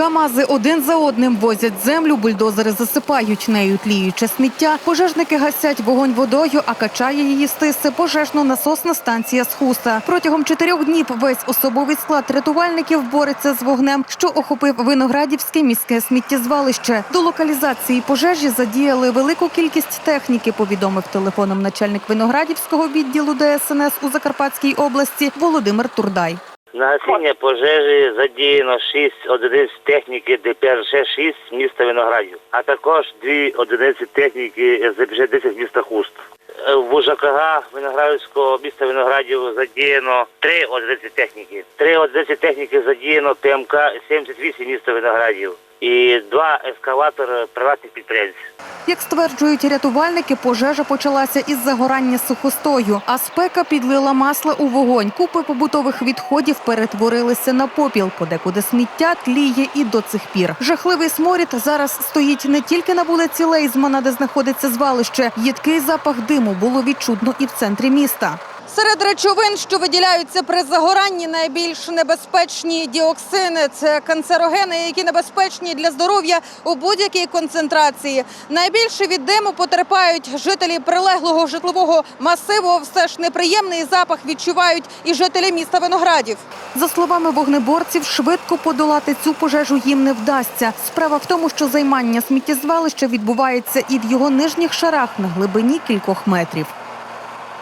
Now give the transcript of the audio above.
Камази один за одним возять землю, бульдозери засипають нею тліюче сміття. Пожежники гасять вогонь водою, а качає її стиси пожежно-насосна станція з хуста. Протягом чотирьох днів весь особовий склад рятувальників бореться з вогнем, що охопив виноградівське міське сміттєзвалище. До локалізації пожежі задіяли велику кількість техніки. Повідомив телефоном начальник виноградівського відділу ДСНС у Закарпатській області Володимир Турдай. На гасіння пожежі задіяно 6 одиниць техніки ДПРЖ-6 міста Виноградів, а також 2 одиниці техніки ЗПЖ-10 міста Хуст. Е, В УЖКГ Виноградівського міста Виноградів задіяно 3 одиниці техніки. 3 одиниці техніки задіяно ТМК-78 міста Виноградів і два ескаватори приватних підприємців. Як стверджують рятувальники, пожежа почалася із загорання сухостою, а спека підлила масло у вогонь. Купи побутових відходів перетворилися на попіл. Подекуди сміття тліє і до цих пір. Жахливий сморід зараз стоїть не тільки на вулиці Лейзмана, де знаходиться звалище. Їдкий запах диму було відчутно і в центрі міста. Серед речовин, що виділяються при загоранні, найбільш небезпечні діоксини це канцерогени, які небезпечні для здоров'я у будь-якій концентрації. Найбільше від диму потерпають жителі прилеглого житлового масиву. Все ж неприємний запах відчувають і жителі міста Виноградів. За словами вогнеборців, швидко подолати цю пожежу їм не вдасться. Справа в тому, що займання сміттєзвалища відбувається і в його нижніх шарах на глибині кількох метрів.